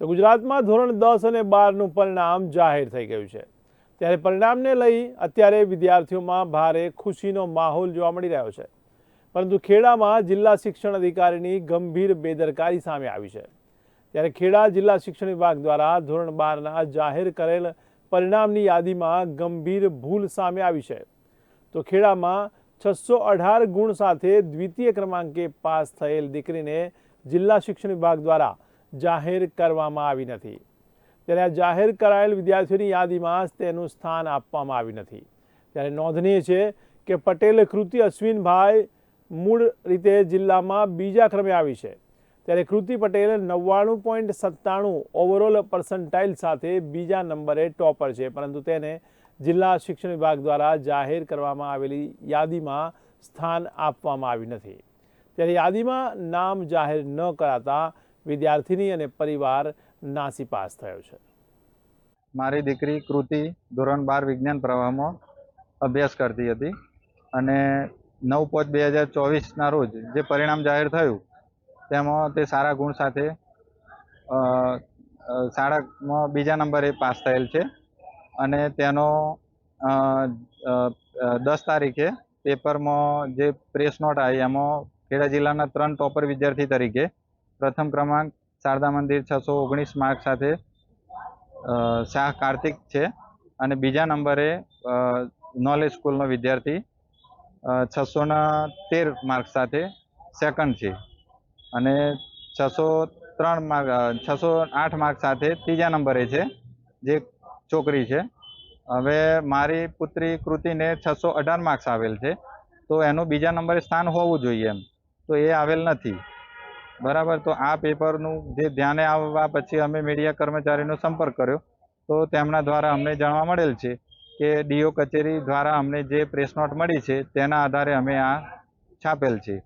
તો ગુજરાતમાં ધોરણ દસ અને બારનું પરિણામ જાહેર થઈ ગયું છે. ત્યારે પરિણામને લઈ અત્યારે વિદ્યાર્થીઓમાં ભારે ખુશીનો માહોલ જોવા મળી રહ્યો છે. પરંતુ ખેડામાં જિલ્લા શિક્ષણ અધિકારીની ગંભીર બેદરકારી સામે આવી છે. ત્યારે ખેડા જિલ્લા શિક્ષણ વિભાગ દ્વારા ધોરણ બારના જાહેર કરેલ પરિણામની યાદીમાં ગંભીર ભૂલ સામે આવી છે. તો ખેડામાં છસો અઢાર ગુણ સાથે દ્વિતીય ક્રમાંકે પાસ થયેલ દીકરીને જિલ્લા શિક્ષણ વિભાગ દ્વારા જાહેર કરવામાં આવી નથી. ત્યારે આ જાહેર કરાયેલ વિદ્યાર્થીઓની યાદીમાં તેનું સ્થાન આપવામાં આવ્યું નથી. ત્યારે નોંધનીય છે કે પટેલ કૃતિ અશ્વિનભાઈ મૂળ રીતે જિલ્લામાં બીજા ક્રમે આવી છે. ત્યારે કૃતિ પટેલ નવ્વાણું પોઈન્ટ સત્તાણું ઓવરઓલ પર્સન્ટાઇલ સાથે બીજા નંબરે ટોપર છે. પરંતુ તેને જિલ્લા શિક્ષણ વિભાગ દ્વારા જાહેર કરવામાં આવેલી યાદીમાં સ્થાન આપવામાં આવ્યું નથી. ત્યારે યાદીમાં નામ જાહેર ન કરાતા વિદ્યાર્થીની અને પરિવાર નાસીપાસ થયો છે. મારી દીકરી કૃતિ ધોરણ બાર વિજ્ઞાન પ્રવાહમાં અભ્યાસ કરતી હતી અને નવ પાંચ બે હજાર ચોવીસના રોજ જે પરિણામ જાહેર થયું તેમાં તે સારા ગુણ સાથે શાળામાં બીજા નંબરે પાસ થયેલ છે અને તેનો દસ તારીખે પેપરમાં જે પ્રેસ નોટ આવી એમાં ખેડા જિલ્લાના ત્રણ ટોપર વિદ્યાર્થી તરીકે પ્રથમ ક્રમાંક શારદા મંદિર છસો ઓગણીસ માર્ક સાથે શાહ કાર્તિક છે. અને બીજા નંબરે નોલેજ સ્કૂલનો વિદ્યાર્થી છસોના તેર માર્ક સાથે સેકન્ડ છે. અને છસો ત્રણ માર્ક છસો આઠ માર્ક સાથે ત્રીજા નંબરે છે, જે છોકરી છે. હવે મારી પુત્રી કૃતિને છસો અઢાર માર્ક્સ આવેલ છે. તો એનું બીજા નંબરે સ્થાન હોવું જોઈએ એમ. તો એ આવેલ નથી. બરાબર, તો આ પેપરનું જે ધ્યાને આવવા પછી અમે મીડિયા કર્મચારીનો સંપર્ક કર્યો. તો તેમના દ્વારા અમને જાણવા મળેલ છે કે ડીઓ કચેરી દ્વારા અમને જે પ્રેસ નોટ મળી છે તેના આધારે અમે આ છાપેલ છે.